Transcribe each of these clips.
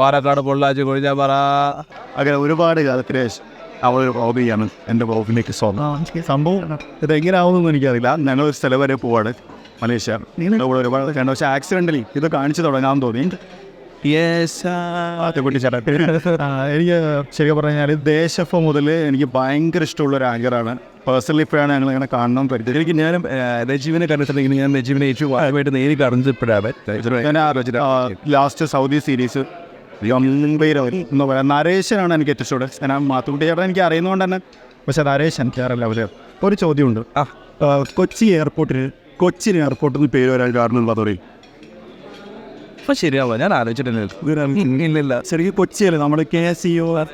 പാലക്കാട് പൊള്ളാച്ചി കൊഴിഞ്ഞാമ്പാറ അങ്ങനെ ഒരുപാട് കാലത്തിന് ശേഷം അവളൊരു ഹോബിയാണ് എന്റെ ഹോബിലേക്ക് സ്വന്തം സംഭവം ഇത് എങ്ങനെ ആവുമെന്ന് എനിക്കറിയില്ല. ഞങ്ങൾ ഒരു സ്ഥലം വരെ പോവാണ് മലേഷ്യ. നിങ്ങളുടെ കൂടെ ഒരുപാട് കണ്ടു പക്ഷേ ആക്സിഡന്റലി ഇത് കാണിച്ചു തുടങ്ങാൻ തോന്നി. എനിക്ക് ശരിക്കും പറഞ്ഞാൽ ദേശഫ മുതൽ എനിക്ക് ഭയങ്കര ഇഷ്ടമുള്ള ഒരു ആങ്കറാണ് പേഴ്സണലി ഇപ്പോഴാണ് ഞങ്ങൾ ഇങ്ങനെ കാണണം പറ്റും എനിക്ക് ഞാനും രജീവിനെ കണ്ടിട്ടുണ്ടെങ്കിൽ ഞാൻ രജീവിനെ ഏറ്റവും ആദ്യമായിട്ട് നേരിട്ട് അറിഞ്ഞപ്പോഴാണ് ഞാൻ ലാസ്റ്റ് സൗദി സീരീസ് എന്ന് പറയാം. നരേശനാണ് എനിക്ക് ഏറ്റവും ഇഷ്ടം. ഞാൻ മാത്തുക്കുട്ടി ചേട്ടൻ എനിക്ക് അറിയുന്നതുകൊണ്ട് തന്നെ. പക്ഷേ നരേശൻ കേരള അവർ ഒരു ചോദ്യമുണ്ട്. ആ. കൊച്ചി എയർപോർട്ടിന് കൊച്ചി എയർപോർട്ടിൽ നിന്ന് പേര് വരാൻ കാരണം എന്താ പറയും അപ്പൊ ശരിയാവുക ഞാൻ ആലോചിച്ചിട്ടില്ല ശരിക്കും കൊച്ചിയല്ലേ? നമ്മുടെ കെ സി ഒ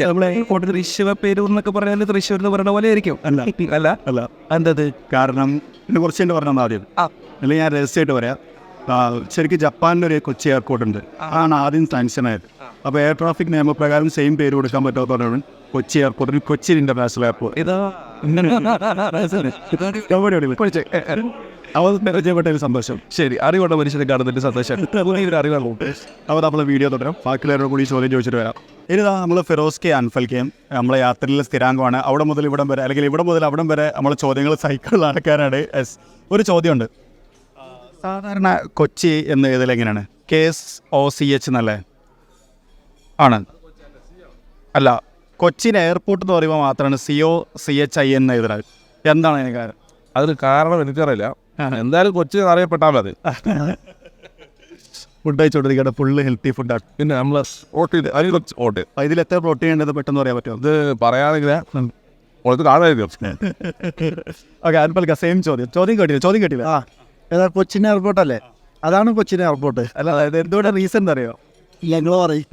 നമ്മളെ കോട്ടയം തൃശ്ശൂർ പേര് എന്നൊക്കെ പറഞ്ഞാൽ തൃശ്ശൂർ എന്ന് പറയുന്ന പോലെ ആയിരിക്കും. അല്ല. അല്ല. അല്ല. എന്തത് കാരണം കുറച്ച് എന്റെ പറഞ്ഞാൽ ആദ്യം. അല്ലെങ്കിൽ ഞാൻ രഹസ്യമായിട്ട് പറയാം. ശരിക്കും ജപ്പാനിൽ ഒരു കൊച്ചി എയർപോർട്ട് ഉണ്ട്. അതാണ് ആദ്യം സാങ്ഷനായത് അപ്പോൾ എയർ ട്രാഫിക് നിയമപ്രകാരം സെയിം പേര് കൊടുക്കാൻ പറ്റാത്തതാണ് കൊച്ചി എയർപോർട്ടിന് കൊച്ചി ഇന്റർനാഷണൽ എയർപോർട്ട് അവ പരിചയപ്പെട്ട സന്തോഷം. ശരി അറിവുള്ള മനുഷ്യരെ കാണുന്നതിന്റെ സന്തോഷം. ഇവർ അറിവാണ്. അപ്പോൾ നമ്മൾ വീഡിയോ തുടരാം. ബാക്കിയുള്ളവരോട് കൂടി ചോദ്യം ചോദിച്ചിട്ട് വരാം. ഇനിതാ നമ്മൾ ഫിറോസ് കെ അൻഫൽ കെയും നമ്മളെ യാത്രയിലെ സ്ഥിരാംഗമാണ്. അവിടെ മുതൽ ഇവിടം വരെ അല്ലെങ്കിൽ ഇവിടെ മുതൽ അവിടം വരെ നമ്മൾ ചോദ്യങ്ങൾ സൈക്കിളിൽ നടക്കാനാണ്. എസ് ഒരു ചോദ്യമുണ്ട്. സാധാരണ കൊച്ചി എന്ന് എഴുതൽ എങ്ങനെയാണ്? K S O C H എന്നല്ലേ? ആണ്. അല്ല കൊച്ചിൻ എയർപോർട്ട് എന്ന് പറയുമ്പോൾ മാത്രമാണ് C O C H I എന്ന് എഴുതുന്നത്. എന്താണ് അതിന് കാരണം അതിന് കാരണം എനിക്കറിയില്ല. എന്തായാലും കൊച്ചി അറിയപ്പെട്ടാൽ മതി. ഫുഡ് കഴിച്ചുകൊണ്ടിരിക്കട്ടെ ഫുള്ള് ഹെൽത്തി ഫുഡാണ് പിന്നെ നമ്മൾ അതിന് കുറച്ച് വോട്ട് ഇതിൽ എത്ര പ്രോട്ടീൻ ഉണ്ടെന്ന് പെട്ടെന്ന് പറയാൻ പറ്റുമോ? ഇത് പറയുകയാണെങ്കിൽ ഉള്ളത് കാണാതിരിക്കും ഓക്കെ അൻപൽക്ക സെയിം ചോദ്യം. ചോദ്യം കേട്ടില്ല? ചോദ്യം കേട്ടില്ല? ആ. ഏതാ കൊച്ചിൻ എയർപോർട്ട് അല്ലേ? അതാണ് കൊച്ചിൻ എയർപോർട്ട് അല്ല അതായത് എന്തുകൊണ്ട് റീസൺ അറിയോ? ഞങ്ങൾ പറയും.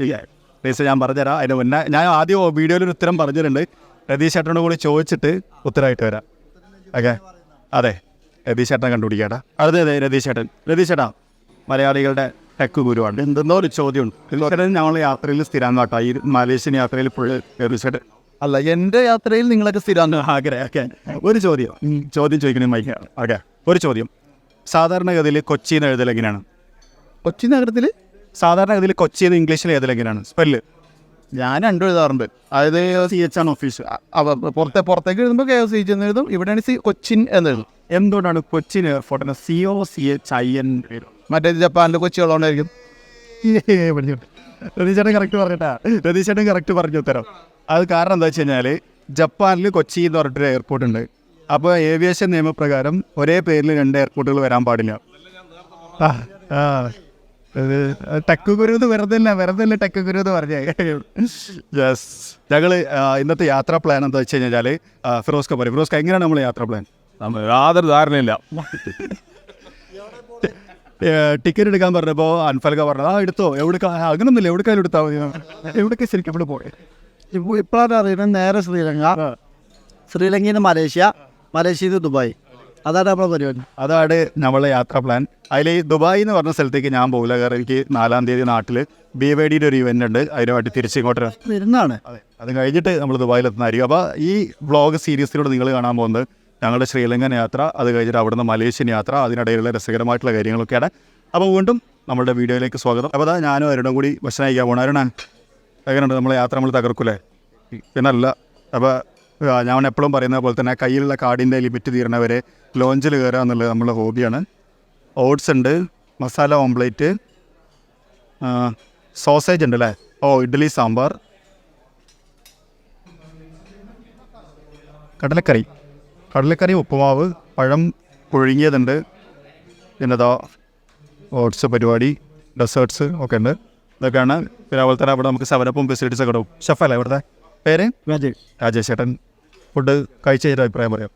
റീസൺ ഞാൻ പറഞ്ഞുതരാം. അതിന് മുന്നേ ഞാൻ ആദ്യം വീഡിയോയിൽ ഒരു ഉത്തരം പറഞ്ഞിട്ടുണ്ട്. രതീഷ് ചേട്ടനോട് കൂടി ചോദിച്ചിട്ട് ഉത്തരമായിട്ട് വരാം. ഓക്കെ? അതെ രതീഷ് ചേട്ടനെ കണ്ടുപിടിക്കാട്ടാ അതെ അതെ രതീഷ് ചേട്ടൻ? രതീഷ് ചേട്ടാ മലയാളികളുടെ ടെക് ഗുരുവാണ്. എന്തെന്നോ ഒരു ചോദ്യമുണ്ട്. ഞങ്ങൾ യാത്രയിൽ സ്ഥിരം കാട്ടോ. ഈ മലേഷ്യൻ യാത്രയിൽ ഫുള്ള് രതീഷ് അല്ല എന്റെ യാത്രയിൽ നിങ്ങളൊക്കെ സ്ഥിരം ആഗ്രഹം ഒരു ചോദ്യം. ചോദ്യം ചോദിക്കണേ മൈക്കാണ് ഓക്കെ? ഒരു ചോദ്യം. സാധാരണഗതിയിൽ കൊച്ചി എന്ന് എഴുതൽ എങ്ങനെയാണ്? കൊച്ചി നഗരത്തിൽ സാധാരണഗതിയിൽ കൊച്ചി എന്ന് ഇംഗ്ലീഷിൽ എഴുതൽ എങ്ങനെയാണ്? സ്പെല്ല്. ഞാൻ രണ്ടും എഴുതാറുണ്ട്. അതായത് സി എച്ച് ആണ് ഓഫീസ് പുറത്തെ പുറത്തേക്ക് എഴുതുമ്പോൾ കെ സി എന്ന് എഴുതും ഇവിടെയാണ് സി കൊച്ചിൻ എന്ന് എഴുതും. എന്തുകൊണ്ടാണ് Cochin എയർപോർട്ടിന് C O C H I N മറ്റേ ജപ്പാനിലെ കൊച്ചി ഉള്ളതുകൊണ്ടായിരിക്കും. രതീശേട്ടൻ കറക്റ്റ് പറഞ്ഞിട്ടാ. രതീശേട്ടൻ കറക്റ്റ് പറഞ്ഞു ഉത്തരം. അത് കാരണം എന്താ വെച്ച് കഴിഞ്ഞാൽ ജപ്പാനിൽ കൊച്ചി എന്ന് പറഞ്ഞിട്ടൊരു എയർപോർട്ട് ഉണ്ട്. അപ്പോൾ ഏവിയേഷൻ നിയമപ്രകാരം ഒരേ പേരിൽ രണ്ട് എയർപോർട്ടുകൾ വരാൻ പാടില്ല. ടെക്ക് ഗുരു എന്ന് വെറുതെ വെറുതെ അല്ല ടെക്ക് ഗുരു എന്ന് പറഞ്ഞേ. യെസ് ഞങ്ങൾ ഇന്നത്തെ യാത്രാ പ്ലാൻ എന്താ വെച്ച് കഴിഞ്ഞാൽ ഫിറോസ്ക പറയും. ഫിറോസ്ക എങ്ങനെയാണ് നമ്മൾ യാത്രാ പ്ലാൻ നമ്മൾ യാതൊരു ധാരണയില്ല. ടിക്കറ്റ് എടുക്കാൻ പറഞ്ഞപ്പോൾ അൻഫൽക പറഞ്ഞത് ആ എടുത്തോ. എവിടെ അങ്ങനൊന്നുമില്ല. എവിടേക്കായാലും എടുത്താൽ മതി എവിടേക്ക് ശരിക്കും അവിടെ പോയി? ഇപ്പോൾ ഇപ്പോഴാണ് അറിയുന്നത് നേരെ ശ്രീലങ്ക. ശ്രീലങ്കയിൽ നിന്ന് മലേഷ്യ. മലേഷ്യയിൽ നിന്ന് ദുബായ്. അതാണ് നമ്മളെ പരിപാടി. അതാണ് നമ്മളെ യാത്രാ പ്ലാൻ. അതിൽ ഈ ദുബായ് എന്ന് പറഞ്ഞ സ്ഥലത്തേക്ക് ഞാൻ പോകില്ല കാരണം എനിക്ക് നാലാം തീയതി നാട്ടിൽ ബി വൈ ഡിയുടെ ഒരു ഇവന്റ് ഉണ്ട്. അതിനുമായിട്ട് തിരിച്ചിങ്ങോട്ട് വരാം. വരുന്നതാണ്. അതെ. അത് കഴിഞ്ഞിട്ട് നമ്മൾ ദുബായിലെത്തുന്നതായിരിക്കും അപ്പോൾ ഈ വ്ളോഗ് സീരീസിലൂടെ നിങ്ങൾ കാണാൻ പോകുന്നത് ഞങ്ങളുടെ ശ്രീലങ്കൻ യാത്ര അത് കഴിഞ്ഞിട്ട് അവിടുന്ന് മലേഷ്യൻ യാത്ര അതിനിടയിലുള്ള രസകരമായിട്ടുള്ള കാര്യങ്ങളൊക്കെയാണ്. അപ്പോൾ വീണ്ടും നമ്മുടെ വീഡിയോയിലേക്ക് സ്വാഗതം. അപ്പോൾ അതാ ഞാനും അരുണും കൂടി ഭക്ഷണം കഴിക്കാൻ പോകണം അരുണ എങ്ങനെയുണ്ട് നമ്മളെ യാത്ര? നമ്മൾ തകർക്കൂലേ? പിന്നല്ല. അപ്പോൾ ഞാൻ എപ്പോഴും പറയുന്നത് പോലെ തന്നെ കയ്യിലുള്ള കാർഡിന്റെ ലിമിറ്റ് തീരണവരെ ലോഞ്ചിൽ കയറുക എന്നുള്ളത് നമ്മുടെ ഹോബിയാണ്. ഓട്സ് ഉണ്ട് മസാല ഓംപ്ലേറ്റ് സോസേജ് ഉണ്ട് അല്ലേ? ഓ ഇഡ്ഡലി സാമ്പാർ. കടലക്കറി. കടലക്കറി ഉപ്പുമാവ് പഴം പുഴുങ്ങിയതുണ്ട്. പിന്നെതാ ഓട്സ് പരിപാടി ഡെസേർട്സ് ഒക്കെ ഉണ്ട്. ഇതൊക്കെയാണ്. പിന്നെ അതുപോലെ തന്നെ അവിടെ നമുക്ക് സെവനപ്പും ഫെസിലിറ്റീസ് ഒക്കെ ഉണ്ടാവും. ഷെഫല്ലേ ഇവിടുത്തെ പേര്? രാജേഷ്. രാജേഷ് ചേട്ടൻ ഫുഡ് കഴിച്ച അഭിപ്രായം പറയാം.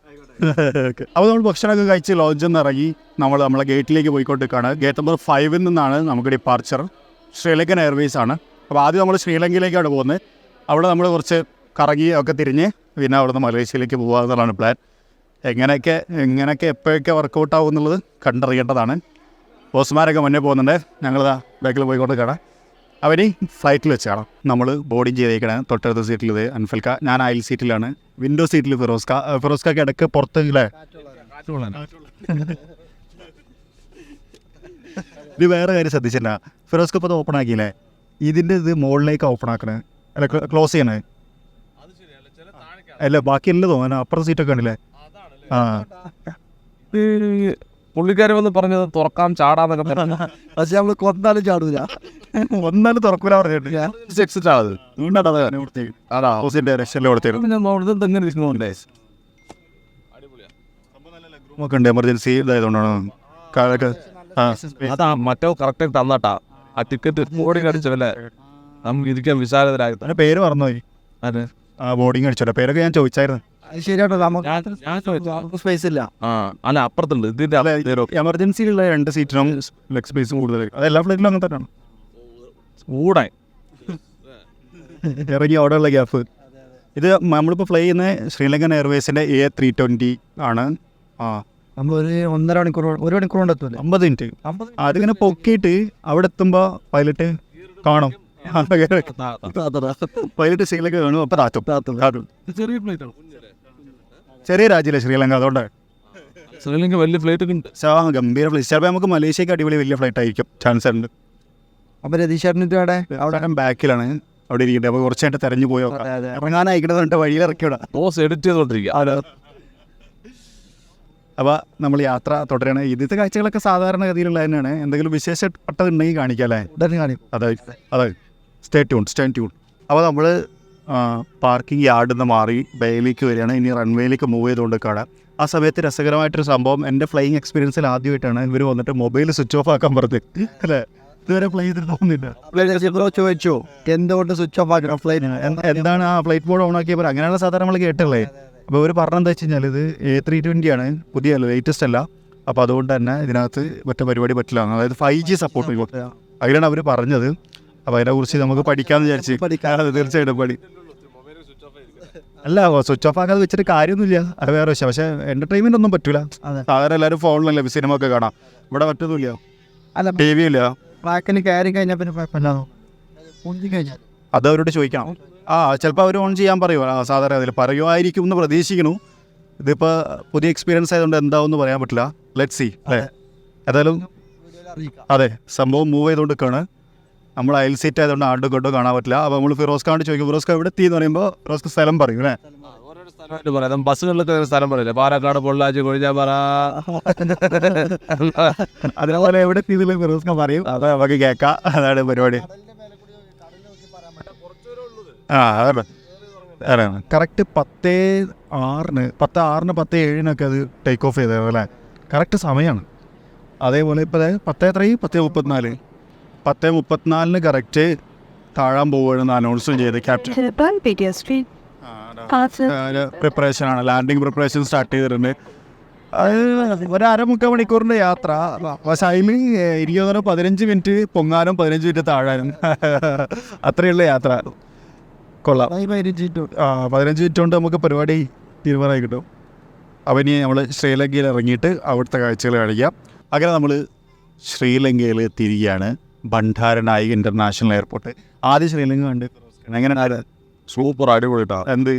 ഓക്കെ. അപ്പോൾ നമ്മൾ ഭക്ഷണമൊക്കെ കഴിച്ച് ലോഞ്ചിൽ നിന്ന് ഇറങ്ങി നമ്മൾ നമ്മളെ ഗേറ്റിലേക്ക് പോയിക്കൊണ്ടിരിക്കുകയാണ്. ഗേറ്റ് നമ്പർ ഫൈവിൽ നിന്നാണ് നമുക്ക് ഡിപ്പാർച്ചർ ശ്രീലങ്കൻ എയർവേസ് ആണ്. അപ്പോൾ ആദ്യം നമ്മൾ ശ്രീലങ്കയിലേക്കാണ് പോകുന്നത്. അവിടെ നമ്മൾ കുറച്ച് കറങ്ങി ഒക്കെ തിരിഞ്ഞ് പിന്നെ അവിടുന്ന് മലേഷ്യയിലേക്ക് പോകുക എന്നുള്ളതാണ് പ്ലാൻ എങ്ങനെയൊക്കെ എങ്ങനെയൊക്കെ എപ്പോഴൊക്കെ വർക്കൗട്ട് ആവും എന്നുള്ളത് കണ്ടറിയേണ്ടതാണ്. ബോസ്മാരൊക്കെ മുന്നേ പോകുന്നുണ്ട്. ഞങ്ങളിതാ ബാക്കിൽ പോയിക്കൊണ്ട് കാണാം അവർ ഫ്ലൈറ്റിൽ വെച്ചാണ് നമ്മൾ ബോർഡിങ് ചെയ്തേക്കണ തൊട്ടടുത്ത സീറ്റിൽ ഇത് അൻഫൽക്ക. ഞാൻ അയൽ സീറ്റിലാണ് വിൻഡോ സീറ്റിൽ ഫിറോസ്ക. ഫിറോസ്കക്ക് ഇടയ്ക്ക് പുറത്ത് ഇത് വേറെ കാര്യം ശ്രദ്ധിച്ചിട്ടുണ്ടാ ഫിറോസ്ക ഇപ്പോൾ ഓപ്പൺ ആക്കിയില്ലേ? ഇതിന്റെ ഇത് മുകളിലേക്ക് ഓപ്പൺ ആക്കണേ. അല്ല ക്ലോസ് ചെയ്യണേ. അല്ല ബാക്കി എല്ലാം തോന്നുന്നു. അപ്പുറത്തെ സീറ്റൊക്കെ ഉണ്ടല്ലേ ആ. പുള്ളിക്കാർ വന്ന് പറഞ്ഞത് തുറക്കാം ചാടാന്നൊക്കെ പറഞ്ഞു. പക്ഷെ നമ്മൾ കൊന്നാലും ചാടൂല. ഒന്നാലും തുറക്കൂല പറഞ്ഞിട്ട്. അതാ. ഞാൻ എങ്ങനെ ഇരിക്കുന്നുണ്ടേ എമർജൻസി ഇതായതുകൊണ്ടാണ്. അതാ മറ്റോ കറക്റ്റ് തന്നട്ടാ. ആ ടിക്കറ്റ് ബോർഡിങ് അടിച്ചല്ലേ നമുക്ക് ഇരിക്കാൻ വിശാലതരായി. പേര് മറന്നുപോയി. അതെ ആ ബോർഡിങ് അടിച്ചോട്ടെ പേരൊക്കെ ഞാൻ ചോദിച്ചായിരുന്നു. ശരിയാട്ടോ നമുക്ക് സ്പേസ് ഇല്ല. അല്ല അപ്പുറത്തുണ്ട്. ഇതിന്റെ എമർജൻസിയിലുള്ള രണ്ട് സീറ്റിനും ലെഗ് സ്പേസും കൂടുതൽ അത് എല്ലാ ഫ്ലൈറ്റിലും അങ്ങനെ തന്നെയാണ്. കൂടെ ഇറങ്ങി അവിടെ ഉള്ള ഗ്യാപ്പ് ഇത് നമ്മളിപ്പോൾ ഫ്ലൈ ചെയ്യുന്ന ശ്രീലങ്കൻ എയർവേസിന്റെ എ ത്രീ ട്വന്റി ആണ്. ആ. നമ്മൾ ഒരു ഒന്നര മണിക്കൂർ ഒരു മണിക്കൂർ കൊണ്ട് എത്തുമല്ലോ അമ്പത് മിനിറ്റ്. അതിങ്ങനെ പൊക്കിയിട്ട് അവിടെ എത്തുമ്പോൾ പൈലറ്റ് കാണും. പൈലറ്റ് ശ്രീലങ്ക കാണും അപ്പോൾ താത്തും. താത്തും. ചെറിയ ഫ്ലൈറ്റ് ആണ്. ചെറിയ രാജ്യമല്ലേ ശ്രീലങ്ക അതുകൊണ്ട്. ശ്രീലങ്ക വലിയ ഫ്ലൈറ്റ് ഉണ്ട്. സാ ഗംഭീര ഫ്ലൈറ്റ് ചിലപ്പോൾ നമുക്ക് മലേഷ്യക്ക് അടിപൊളി വലിയ ഫ്ലൈറ്റ് ആയിരിക്കും ചാൻസ് ഉണ്ട്. അപ്പൊ രതീഷേട്ടനിട്ട് അവിടെ അവിടെ. ബാക്കിലാണ് അവിടെ ഇരിക്കട്ടെ. അപ്പോൾ കുറച്ചായിട്ട് തെരഞ്ഞു പോയോ അതെ. ഇറങ്ങാനായിക്കണമെന്നുണ്ട് വഴിയിൽ ഇറക്കിവിടാ ബോസ് എഡിറ്റ് അപ്പോൾ നമ്മൾ യാത്ര തുടരണം ഇതിത്തെ കാഴ്ചകളൊക്കെ സാധാരണ സാധാരണഗതിയിലുള്ള തന്നെയാണ് എന്തെങ്കിലും വിശേഷപ്പെട്ടതുണ്ടെങ്കിൽ കാണിക്കാം അല്ലേ? അതായത് അതായത് അതെ അതെ. സ്റ്റേ ട്യൂൺ സ്റ്റേ ട്യൂൺ അപ്പോൾ നമ്മൾ പാർക്കിംഗ് യാർഡിൽ നിന്ന് മാറി ബേയിലേക്ക് വരികയാണ്. ഇനി റൺവേയിലേക്ക് മൂവ് ചെയ്തുകൊണ്ട് കാണാം. ആ സമയത്ത് രസകരമായിട്ടൊരു സംഭവം. എന്റെ ഫ്ലൈയിങ് എക്സ്പീരിയൻസിൽ ആദ്യമായിട്ടാണ് ഇവർ വന്നിട്ട് മൊബൈൽ സ്വിച്ച് ഓഫ് ആക്കാൻ പറഞ്ഞത് അല്ലേ? ഇതുവരെ ഫ്ലൈ ചെയ്തിട്ട് തോന്നുന്നില്ല. ചോദിച്ചു. എന്തുകൊണ്ട് സ്വിച്ച് ഓഫ് ആക്കണം? ഫ്ലൈറ്റ് എന്താണ് ആ ഫ്ലൈറ്റ് മോഡ് ഓൺ ആക്കിയപ്പോൾ? അങ്ങനെയുള്ള സാധാരണ നമ്മൾ കേട്ടല്ലേ? അപ്പോൾ ഇവർ പറഞ്ഞെന്താ വെച്ച് കഴിഞ്ഞാൽ ഇത് എ ത്രീ ട്വന്റി ആണ്. പുതിയ ലേറ്റസ്റ്റ് അല്ല. അപ്പോൾ അതുകൊണ്ട് തന്നെ ഇതിനകത്ത് മറ്റേ പരിപാടി പറ്റില്ല. അതായത് ഫൈവ് ജി സപ്പോർട്ട് അതിലാണ് അവർ പറഞ്ഞത്. അപ്പോൾ അതിനെക്കുറിച്ച് നമുക്ക് പഠിക്കാമെന്ന് വിചാരിച്ച്. പഠിക്കാം. അതെ, തീർച്ചയായിട്ടും പഠി അല്ല സ്വിച്ച് ഓഫ് ആക്കാതെ വെച്ചിട്ട് കാര്യമൊന്നുമില്ല. അത് വേറെ വിഷയം. പക്ഷേ എന്റർടൈൻമെന്റ് ഒന്നും പറ്റൂല. സാധാരണ എല്ലാവരും ഫോണിലല്ലേ സിനിമ ഒക്കെ കാണാം. ഇവിടെ പറ്റൊന്നുമില്ല അല്ല ടി വി ഇല്ല ബാക്കിന് കയറി കഴിഞ്ഞാൽ പിന്നെ കഴിഞ്ഞാൽ. അത് അവരോട് ചോദിക്കാം ആ ചിലപ്പോൾ അവർ ഓൺ ചെയ്യാൻ പറയുമോ ആ സാധാരണ അതിൽ പറയുമായിരിക്കും എന്ന് പ്രതീക്ഷിക്കുന്നു. ഇതിപ്പോൾ പുതിയ എക്സ്പീരിയൻസ് ആയതുകൊണ്ട് എന്താവെന്ന് പറയാൻ പറ്റില്ല. ലെറ്റ് സി അല്ലേ? ഏതായാലും അതെ സംഭവം മൂവ് ചെയ്തുകൊണ്ട് നിൽക്കുകയാണ് നമ്മൾ അയൽ സീറ്റ് ആയതുകൊണ്ട് ആണ്ടും കൊണ്ടും കാണാൻ പറ്റില്ല. അപ്പോൾ നമ്മൾ ഫിറോസ് ഖാൻ ചോദിക്കും ഫിറോസ് ഖാൻ ഇവിടെ എത്തി? എന്ന് പറയുമ്പോൾ ഫിറോസ് സ്ഥലം പറയും അല്ലേ? സ്ഥലമായിട്ട് പറയാം. ബസ്സുകളിലൊക്കെ സ്ഥലം പറയില്ലേ? പാലക്കാട് പൊള്ളാച്ചി കൊഴിഞ്ഞാപ്പാറ അതേപോലെ എവിടെ എത്തിയതിൽ ഫിറോസ് ഖാൻ പറയും. അത് നമുക്ക് കേൾക്കാം. അതാണ് പരിപാടി. ആ അതെ കറക്റ്റ് പത്തേ ആറിന് പത്ത് ആറിന് പത്ത് ഏഴിനൊക്കെ അത് ടേക്ക് ഓഫ് ചെയ്തത് അല്ലേ? കറക്റ്റ് സമയമാണ് അതേപോലെ ഇപ്പോൾ പത്ത് എത്രയും പത്ത് മുപ്പത്തിനാല്. പത്ത് മുപ്പത്തിനാലിന് കറക്റ്റ് താഴാൻ പോവുകയാണെന്ന് അനൗൺസും ചെയ്ത് ക്യാപ്റ്റൻ പ്രിപ്പറേഷൻ ആണ്. ലാൻഡിങ് പ്രിപ്പറേഷൻ സ്റ്റാർട്ട് ചെയ്തിട്ടുണ്ട്. അത് ഒരു അരമുക്കാൽ മണിക്കൂറിന്റെ യാത്ര. ടൈമിങ് അതിൽ ഇരുപതോ പതിനഞ്ച് മിനിറ്റ് പൊങ്ങാനും പതിനഞ്ച് മിനിറ്റ് താഴാനും. അത്രയുള്ള യാത്ര. കൊള്ളാം. ആ പതിനഞ്ച് മിനിറ്റ് കൊണ്ട് നമുക്ക് പരിപാടി തീരുമാനമായി കിട്ടും. അപ്പം ഇനി നമ്മൾ ശ്രീലങ്കയിൽ ഇറങ്ങിയിട്ട് അവിടുത്തെ കാഴ്ചകൾ കാണിക്കാം. അങ്ങനെ നമ്മൾ ശ്രീലങ്കയിൽ തിരികെയാണ് ഭണ്ഡാരനായിക് ഇന്റർനാഷണൽ എയർപോർട്ട് ആദ്യം ശ്രീലങ്ക കണ്ട്. എങ്ങനെ സൂപ്പർ അടിപൊളിട്ടാ. എന്ത്?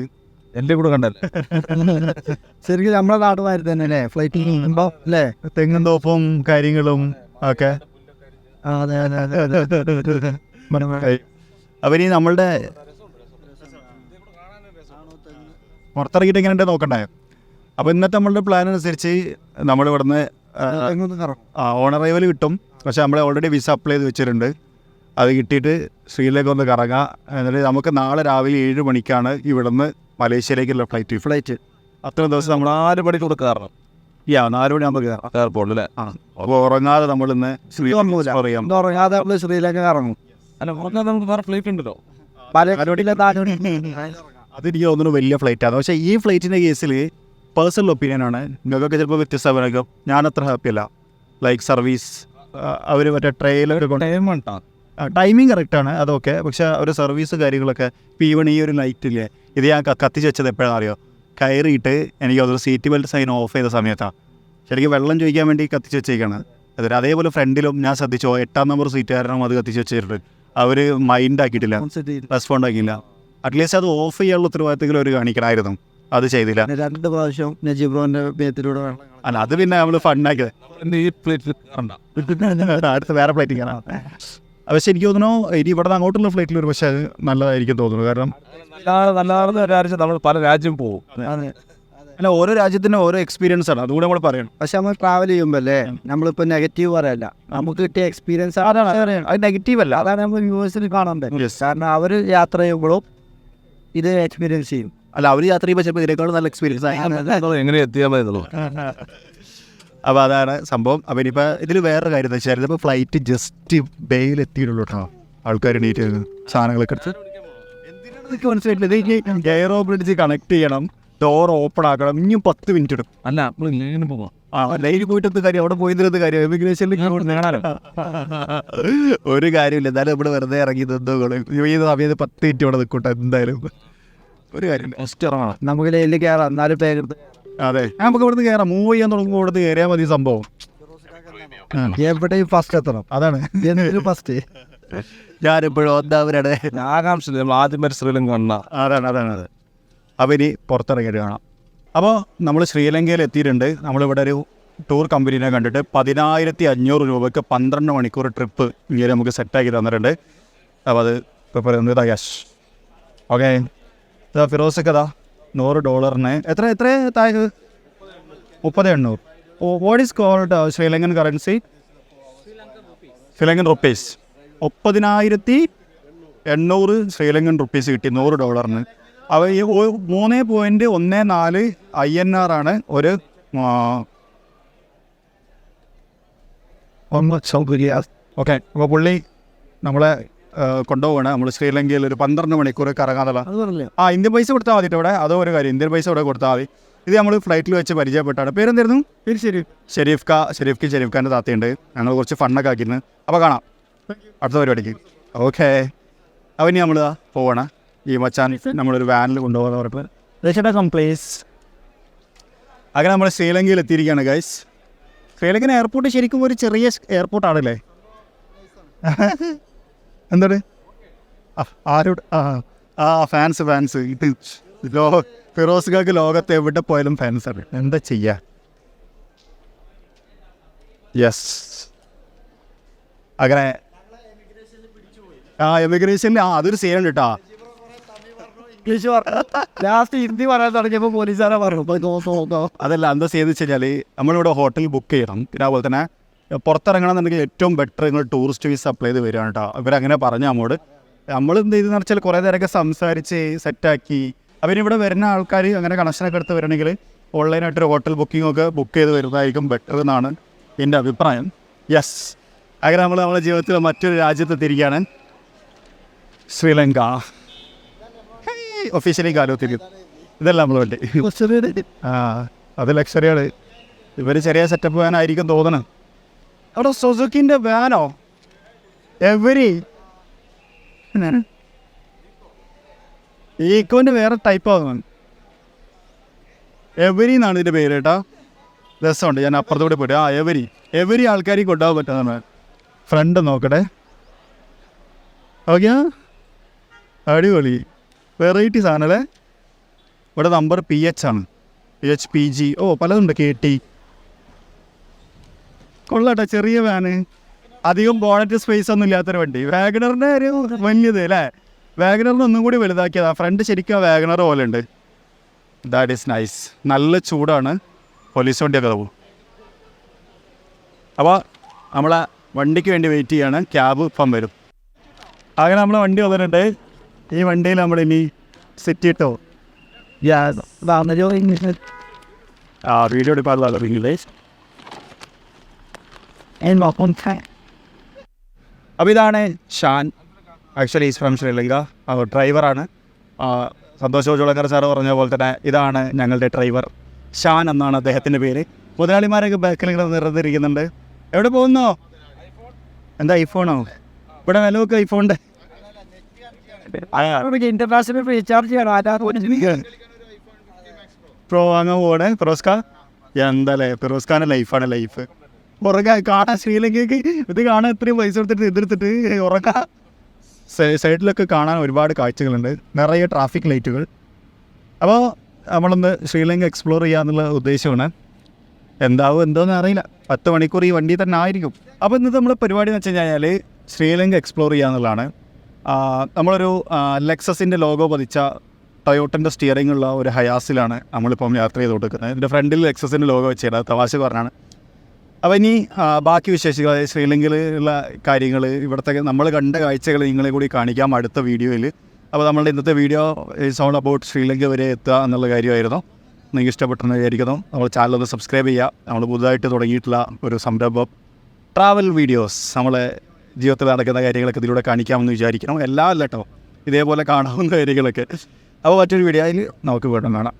എന്റെ കൂടെ കണ്ടല്ലേ? ശരിക്കും നമ്മുടെ നാട്ടുമാതിരി തന്നെ അല്ലേ ഫ്ലൈറ്റിൽ നിൽക്കുമ്പോൾ അല്ലേ? തെങ്ങും തോപ്പും കാര്യങ്ങളും ഒക്കെ. ആ, അതെ അതെ അതെ അപ്പം ഇനി നമ്മളുടെ പുറത്തിറങ്ങിയിട്ട് എങ്ങനെ നോക്കണ്ടേ? അപ്പോൾ ഇന്നത്തെ നമ്മളുടെ പ്ലാൻ അനുസരിച്ച് നമ്മൾ ഇവിടുന്ന് ഓണറൈവൽ കിട്ടും. പക്ഷേ നമ്മൾ ഓൾറെഡി വിസ അപ്ലൈ ചെയ്ത് വെച്ചിട്ടുണ്ട്. അത് കിട്ടിയിട്ട് ശ്രീലങ്ക ഒന്ന് കറങ്ങാം. എന്നിട്ട് നമുക്ക് നാളെ രാവിലെ ഏഴ് മണിക്കാണ് ഇവിടുന്ന് മലേഷ്യയിലേക്കുള്ള ഫ്ലൈറ്റ് ഫ്ലൈറ്റ് അത്ര ദിവസം നമ്മൾ നാല് മണിക്കൂർ കയറണം. ഈ ആ നാല് മണി കയറാം. എയർപോർട്ടിൽ അല്ലേ ആ അപ്പോൾ ഉറങ്ങാതെ നമ്മൾ ഇന്ന് ശ്രീലങ്ക ഉറങ്ങാതെ നമ്മൾ ശ്രീലങ്ക കറങ്ങും. അല്ല ഉറങ്ങാതെ നമുക്ക് വേറെ ഫ്ലൈറ്റ് ഉണ്ടല്ലോ. അതെനിക്ക് തോന്നുന്നു വലിയ ഫ്ലൈറ്റാണ് പക്ഷേ ഈ ഫ്ലൈറ്റിന്റെ കേസിൽ പേഴ്സണൽ ഒപ്പീനിയൻ ആണ്. നിങ്ങൾക്കൊക്കെ ചിലപ്പോൾ വ്യത്യസ്തമായിരിക്കും. ഞാനത്ര ഹാപ്പി അല്ല. ലൈക്ക് സർവീസ് അവർ മറ്റേ ട്രെയിലർ ടൈമിംഗ് കറക്റ്റാണ് അതൊക്കെ. പക്ഷെ ഒരു സർവീസ് കാര്യങ്ങളൊക്കെ ഇപ്പോൾ ഈവൺ ഈ ഒരു ലൈറ്റ് ഇല്ലേ? ഇത് ഞാൻ കത്തിച്ച് വെച്ചത് എപ്പോഴാണ് അറിയോ? കയറിയിട്ട് എനിക്ക് അതൊരു സീറ്റ് ബെൽറ്റ് സൈൻ ഓഫ് ചെയ്ത സമയത്താണ് ശരിക്കും വെള്ളം ചോദിക്കാൻ വേണ്ടി കത്തിച്ച് വെച്ചേക്കാണ്. അതൊരു അതേപോലെ ഫ്രണ്ടിലും ഞാൻ ശ്രദ്ധിച്ചോ. എട്ടാം നമ്പർ സീറ്റുകാരനും അത് കത്തിച്ച് വെച്ചിട്ടുണ്ട്. അവർ മൈൻഡ് ആക്കിയിട്ടില്ല. റെസ്പോണ്ട് ആക്കിയില്ല അറ്റ്ലീസ്റ്റ് അത് ഓഫ് ചെയ്യാനുള്ള ഉത്തരവാദിത്തങ്ങൾ അവർ കാണിക്കണമായിരുന്നു. അത് ചെയ്തില്ല. രണ്ട് പ്രാവശ്യം നജീബ് ബ്രോന്റെ മേത്തിലൂടെ വെള്ളം അല്ല അത് പിന്നെ നമ്മൾ ഫണ്ടാക്കിയത് ഈ പ്ലേറ്റിൽ കണ്ട. അടുത്ത വേറെ ഫ്ലൈറ്റ് കാണാം പക്ഷെ എനിക്ക് തോന്നുന്നു ഇനി ഇവിടെ നിന്ന് അങ്ങോട്ടുള്ള ഫ്ലൈറ്റിൽ ഒരു പക്ഷേ അത് നല്ലതായിരിക്കും തോന്നുന്നു. കാരണം നല്ലതാണെന്ന് വിചാരിച്ചാൽ നമ്മൾ പല രാജ്യം പോകും. അതെ. അല്ല ഓരോ രാജ്യത്തിനും ഓരോ എക്സ്പീരിയൻസ് ആണ്. അതുകൂടെ നമ്മൾ പറയണം. പക്ഷെ നമ്മൾ ട്രാവൽ ചെയ്യുമ്പോൾ അല്ലേ നമ്മളിപ്പോൾ നെഗറ്റീവ് പറയല്ല. നമുക്ക് കിട്ടിയ എക്സ്പീരിയൻസ് അത് നെഗറ്റീവ് അല്ല. അതാണ് നമ്മൾ വ്യൂവേഴ്സിന് കാണാൻ പറ്റും കാരണം അവർ യാത്ര ചെയ്യുമ്പോഴും ഇത് എക്സ്പീരിയൻസ് ചെയ്യും. അല്ല അവർ യാത്ര ചെയ്യുമ്പോൾ ചിലപ്പോൾ ഇതിനേക്കാളും നല്ല എക്സ്പീരിയൻസ് ആയി എങ്ങനെ എത്തിയാൽ മതി എന്നുള്ളത്. അപ്പോൾ അതാണ് സംഭവം. അപ്പോൾ ഇനിയിപ്പോൾ ഇതിൽ വേറൊരു കാര്യം എന്താ വെച്ചാൽ ഇപ്പോൾ ഫ്ലൈറ്റ് ജസ്റ്റ് ബേയിൽ എത്തിയിട്ടുള്ളൂ കേട്ടോ ആൾക്കാർ എണീറ്റ് സാധനങ്ങളൊക്കെ എടുത്ത്. മനസ്സിലായിട്ടില്ല. എയറോ ബ്രിഡ്ജ് കണക്ട് ചെയ്യണം. ഡോർ ഓപ്പൺ ആക്കണം. ഇനിയും പത്ത് മിനിറ്റ് എടുക്കും അല്ല നമ്മൾ ഇങ്ങനെ പോകാം ആ ലൈനിൽ പോയിട്ട് എന്ത് കാര്യം അവിടെ പോയി എന്ത് കാര്യം എമിഗ്രേഷനിൽ ഒരു കാര്യമില്ല എന്തായാലും ഇവിടെ വെറുതെ ഇറങ്ങി തന്നെ ഈ സമയത്ത് പത്ത് മിനിറ്റ് ഇവിടെ നിൽക്കട്ടെ എന്തായാലും. ഒരു കാര്യം ഫസ്റ്റ് ഇറങ്ങണം. നമുക്ക് ലൈനിൽ കയറാം എന്നാലും പേരെടുത്ത് അതെ. നമുക്ക് ഇവിടുന്ന് കയറാം മൂവ് ചെയ്യാൻ തുടങ്ങുമ്പോൾ ഇവിടുന്ന് കയറിയാൽ മതി സംഭവം. എവിടെയും ഫസ്റ്റ് എത്തണം. അതാണ്. ഫസ്റ്റ് ഞാനിപ്പോഴും ഒന്നാമരുടെ ആകാംക്ഷ നമ്മൾ ആദ്യം വരെ ശ്രീലങ്ക കാണണം. അതാണ് അതാണ് അത് അവരി ഇനി പുറത്തിറങ്ങിയിട്ട് കാണാം. അപ്പോൾ നമ്മൾ ശ്രീലങ്കയിൽ എത്തിയിട്ടുണ്ട്. നമ്മളിവിടെ ഒരു ടൂർ കമ്പനീനെ കണ്ടിട്ട് പതിനായിരത്തി അഞ്ഞൂറ് രൂപയ്ക്ക് പന്ത്രണ്ട് മണിക്കൂർ ട്രിപ്പ് ഇങ്ങനെ നമുക്ക് സെറ്റാക്കി തന്നിട്ടുണ്ട്. അപ്പോൾ അത് ഇപ്പോൾ പറയുന്നത് ക്യാഷ് ഓക്കെ ഇതാ ഫിറോസ് ഇതാ നൂറ് ഡോളറിന്. എത്ര എത്ര താഴ് മുപ്പത് എണ്ണൂറ്. ഓ what is called Sri Lankan currency Sri Lankan rupees മുപ്പതിനായിരത്തി എണ്ണൂറ് ശ്രീലങ്കൻ റുപ്പീസ് കിട്ടി നൂറ് ഡോളറിന്. അവ ഈ മൂന്ന് പോയിന്റ് ഒന്ന് നാല് ഐ എൻ ആർ ആണ് ഒരു ഓക്കെ അപ്പോൾ പുള്ളി നമ്മളെ ആ, കൊണ്ടുപോവാണ്. നമ്മൾ ശ്രീലങ്കയിൽ ഒരു പന്ത്രണ്ട് മണിക്കൂർ കറങ്ങാന്നുള്ള ആ ഇന്ത്യൻ പൈസ കൊടുത്താൽ മതി ഇവിടെ. അതോ ഒരു കാര്യം. ഇന്ത്യൻ പൈസ ഇവിടെ കൊടുത്താൽ മതി. ഇത് നമ്മൾ ഫ്ലൈറ്റിൽ വെച്ച് പരിചയപ്പെട്ടാണ്. പേരെന്തായിരുന്നു? പേര് ഷെരീഫ് ഷെരീഫ് കാ ഷെരീഫ് കി ഷെരീഫ് ഖാന്റെ താത്തയുണ്ട്. ഞങ്ങൾ കുറച്ച് ഫണ്ണൊക്കെ ആക്കിയിരുന്നു അപ്പോൾ കാണാം. അടുത്ത പരിപാടിക്ക്. ഓക്കെ. ഇനി നമ്മൾ പോവാണ്. ഈ മച്ചാൻ നമ്മളൊരു വാനിൽ കൊണ്ടുപോകുന്ന പറഞ്ഞപ്പോൾ കംപ്ലേസ് അങ്ങനെ നമ്മൾ ശ്രീലങ്കയിൽ എത്തിയിരിക്കുകയാണ് ഗൈസ് ശ്രീലങ്കൻ എയർപോർട്ട് ശരിക്കും ഒരു ചെറിയ എയർപോർട്ടാണല്ലേ? എന്താണ്? ആ, ആരോട്? ആ ആ ഫാൻസ് ഫാൻസ് ഇത് ലോ ഫിറോസ് ഖാക്ക് ലോകത്ത് എവിടെ പോയാലും ഫാൻസ് ആണ്. എന്താ ചെയ്യാ? യെസ് അങ്ങനെ. ആ എമിഗ്രേഷനിൽ ആ അതൊരു സീനുണ്ട് കേട്ടോ ഇംഗ്ലീഷ് ലാസ്റ്റ് ഹിന്ദി പറയാൻ തുടങ്ങിയപ്പോൾ പോലീസുകാരെ പറഞ്ഞു അതല്ല എന്താ ചെയ്തെന്ന് വെച്ച് കഴിഞ്ഞാൽ നമ്മളിവിടെ ഹോട്ടൽ ബുക്ക് ചെയ്യണം. പിന്നെ അതുപോലെ തന്നെ പുറത്തിറങ്ങണം എന്നുണ്ടെങ്കിൽ ഏറ്റവും ബെറ്റർ നിങ്ങൾ ടൂറിസ്റ്റ് വിസ അപ്ലൈ ചെയ്ത് വരികയാണ് കേട്ടോ ഇവരങ്ങനെ പറഞ്ഞു നമ്മോട് നമ്മൾ എന്ത് ചെയ്തെന്ന് വെച്ചാൽ കുറേ നേരമൊക്കെ സംസാരിച്ച് സെറ്റാക്കി അവർ ഇവിടെ വരുന്ന ആൾക്കാർ അങ്ങനെ കണക്ഷനൊക്കെ എടുത്ത് വരണമെങ്കിൽ ഓൺലൈനായിട്ടൊരു ഹോട്ടൽ ബുക്കിംഗ് ഒക്കെ ബുക്ക് ചെയ്ത് വരുന്നതായിരിക്കും ബെറ്റർ എന്നാണ് എന്റെ അഭിപ്രായം. യെസ് അങ്ങനെ നമ്മൾ നമ്മുടെ ജീവിതത്തിൽ മറ്റൊരു രാജ്യത്ത് തിരിക്കുകയാണ് ശ്രീലങ്ക. ഒഫീഷ്യലി കാലത്തിരിക്കും ഇതല്ല നമ്മൾ വേണ്ടി അത് ലക്ഷറിയാണ് ഇവർ ചെറിയ സെറ്റപ്പ് വേണമായിരിക്കും തോന്നണം. അവിടെ സുസുക്കിന്റെ വാനോ? എവരി? ഈക്കോന്റെ വേറെ ടൈപ്പ് ആകുന്നു എവരി എന്നാണ് ഇതിന്റെ പേര് കേട്ടോ. രസമുണ്ട് ഞാൻ അപ്പുറത്തൂടെ പോയിട്ട്. ആ എവരി. എവരി ആൾക്കാർക്ക് കൊണ്ടുപോകാൻ പറ്റുന്നതാണ് ഫ്രണ്ട് നോക്കട്ടെ. ഓക്കെ. അടിപൊളി. വെറൈറ്റി സാധനമല്ലേ ഇവിടെ നമ്പർ പി എച്ച് ആണ്. P H P G O പലതുണ്ട് കെ ടി കൊള്ളട്ടെ ചെറിയ വാന് അധികം ബോണറ്റ് സ്പേസ് ഒന്നും ഇല്ലാത്തൊരു വണ്ടി. വാഗണറിന്റെ ഒരു വലിയത് അല്ലേ? വാഗണറിന് ഒന്നും കൂടി വലുതാക്കിയതാ. ഫ്രണ്ട് ശരിക്കും ആ വാഗണർ പോലെ ഉണ്ട്. ദാറ്റ് ഈസ് നൈസ് നല്ല ചൂടാണ്. പോലീസ് വണ്ടിയൊക്കെ പോകും അപ്പോൾ നമ്മളെ വണ്ടിക്ക് വേണ്ടി വെയിറ്റ് ചെയ്യാണ്. ക്യാബ് ഇപ്പം വരും. അങ്ങനെ നമ്മളെ വണ്ടി വന്നിട്ടുണ്ട്. ഈ വണ്ടിയിൽ നമ്മൾ ഇനി സെറ്റ് ഇട്ടോ ആ വീഡിയോ എടുപ്പാറില്ല ഇംഗ്ലീഷ് അപ്പോൾ ഇതാണ് Shan. Actually is from Sri Lanka ഡ്രൈവറാണ് സന്തോഷ് ജോളങ്കർ സാർ പറഞ്ഞ പോലെ തന്നെ ഇതാണ് ഞങ്ങളുടെ ഡ്രൈവർ ഷാൻ എന്നാണ് അദ്ദേഹത്തിന്റെ പേര്. മുതലാളിമാരൊക്കെ ബാക്കിൽ ഇങ്ങനെ നിറഞ്ഞിരിക്കുന്നുണ്ട്. എവിടെ പോകുന്നോ? എന്താ ഐഫോണോ ഇവിടെ വിലവൊക്കെ ഐഫോണിന്റെ ഇന്റർനാഷണൽ റീചാർജ് ചെയ്യണം. പ്രോ അങ്ങ് പോണേ ഫിറോസ്ക എന്താ ഫിറോസ്ഖാന്റെ ലൈഫാണ് ലൈഫ് ഉറങ്ങാൻ കാണാൻ ശ്രീലങ്കയ്ക്ക് ഇത് കാണാൻ ഇത്രയും പൈസ കൊടുത്തിട്ട് ഇതെടുത്തിട്ട് ഉറങ്ങാൻ സൈഡിലൊക്കെ കാണാൻ ഒരുപാട് കാഴ്ചകളുണ്ട്. നിറയെ ട്രാഫിക് ലൈറ്റുകൾ. അപ്പോൾ നമ്മളൊന്ന് ശ്രീലങ്ക എക്സ്പ്ലോർ ചെയ്യാന്നുള്ള ഉദ്ദേശമാണ്. എന്താവും എന്തോന്ന് അറിയില്ല. പത്ത് മണിക്കൂർ ഈ വണ്ടി തന്നെ ആയിരിക്കും. അപ്പോൾ ഇന്നത്തെ നമ്മുടെ പരിപാടി എന്ന് വെച്ച് കഴിഞ്ഞാൽ ശ്രീലങ്ക എക്സ്പ്ലോർ ചെയ്യാന്നുള്ളതാണ്. എന്നുള്ളതാണ് നമ്മളൊരു ലെക്സസിന്റെ ലോഗോ പതിച്ച ടൊയോട്ടന്റെ സ്റ്റിയറിംഗ് ഉള്ള ഒരു ഹയാസിലാണ് നമ്മളിപ്പം യാത്ര ചെയ്ത് കൊടുക്കുന്നത് ഇതിന്റെ ഫ്രണ്ടിൽ ലെക്സസിന്റെ ലോഗോ വെച്ചിട്ട് തമാശ പറഞ്ഞാണ്. അപ്പോൾ ഇനി ബാക്കി അതായത് ശ്രീലങ്കയിലുള്ള കാര്യങ്ങൾ ഇവിടുത്തെ നമ്മൾ കണ്ട കാഴ്ചകൾ നിങ്ങളെ കൂടി കാണിക്കാം അടുത്ത വീഡിയോയിൽ അപ്പോൾ നമ്മളുടെ ഇന്നത്തെ video is all about Sri Lanka വരെ എത്തുക എന്നുള്ള കാര്യമായിരുന്നു. നിങ്ങൾക്ക് ഇഷ്ടപ്പെട്ടെന്ന് വിചാരിക്കുന്നു. നമ്മൾ ചാനൽ ഒന്ന് സബ്സ്ക്രൈബ് ചെയ്യുക. നമ്മൾ പുതുതായിട്ട് തുടങ്ങിയിട്ടുള്ള ഒരു സംരംഭം ട്രാവൽ വീഡിയോസ് നമ്മളെ ജീവിതത്തിൽ നടക്കുന്ന കാര്യങ്ങളൊക്കെ ഇതിലൂടെ കാണിക്കാമെന്ന് വിചാരിക്കണം എല്ലാം അല്ല ഇതേപോലെ കാണാവുന്ന കാര്യങ്ങളൊക്കെ. അപ്പോൾ മറ്റൊരു വീഡിയോയിൽ നമുക്ക് വീണ്ടും കാണാം.